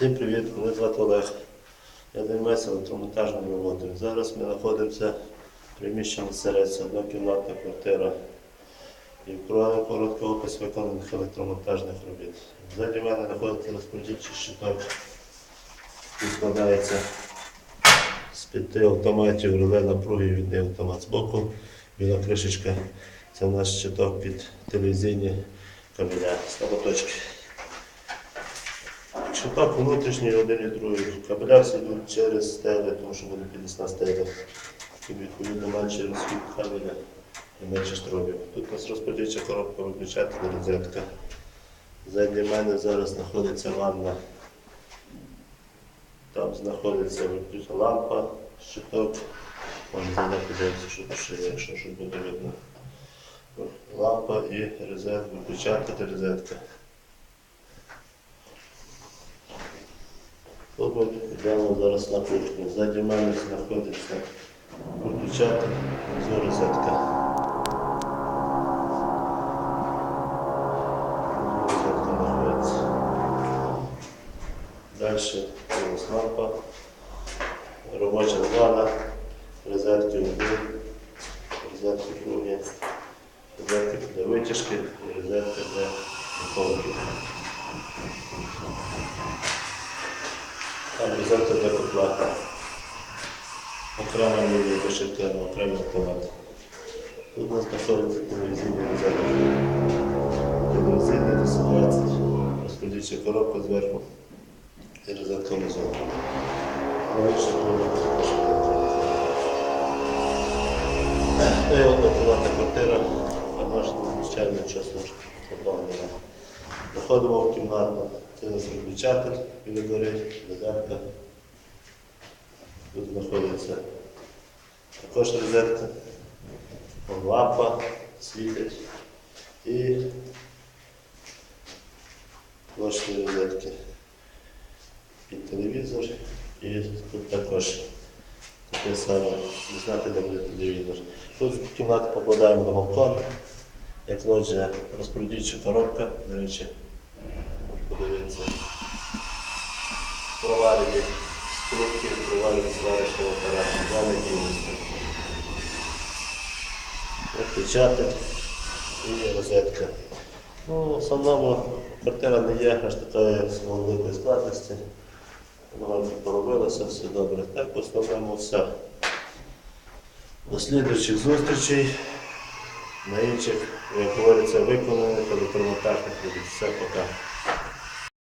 Всім привіт, мене звати Олег. Я займаюся електромонтажною роботою. Зараз ми знаходимося в приміщенні Серець, однокімнатна квартира. І вкриваємо короткий опис виконаних електромонтажних робіт. Ззаді мене знаходиться розподільчий щиток, який складається з п'яти автоматів, реле напруги і відний автомат. Збоку біла кришечка. Це наш щиток під телевізійні кабеля, слаботочки. Щиток внутрішній один і другий. Кабеля всі йдуть через стели, тому що буде підвісна стеля. І відповідно менше розхід кабеля і менше штробів. Тут у нас розподільча коробка виключатель, розетка. Ззаді мене зараз знаходиться ванна. Там знаходиться лампа, щиток. Можна подивитися, що тут ще якщо що буде видно. Лампа і розетка, виключатель, розетка. Добре, йдемо зараз на кухню. Ззаді мене знаходиться виключатель, внизу розетка. Далі лампа, робоча зона, розетки один, розетки другі, розетки для витяжки і розетки для духовки. Там розетка для котла. Окремо мені вишити окремий автомат. Тут у нас знаходиться телевізійний розетка. Телевізійний 220, розподільча коробка зверху і розетка внизу. Легше було також. Це однокімнатна квартира, а наш звичайно поповнена. Заходимо в кімнату, це у нас виключатель біля гори, розетка. Тут знаходиться також розетка, лампа світить і площі розетки під телевізор. І тут також таке саме, знати, де буде телевізор. Тут в кімнату попадаємо на балкон, як лоджія розпродільча коробка, до речі, подивіться. Проварені трубки, проварені сварочного апарату, два надійності. Виключатель і розетка. Ну, в основному квартира не є аж такої великої складності. Багато поробилося, все добре. Так, в основному все. До слідуючих зустрічей, на інших, як говориться, виконаних робіт. Все, пока.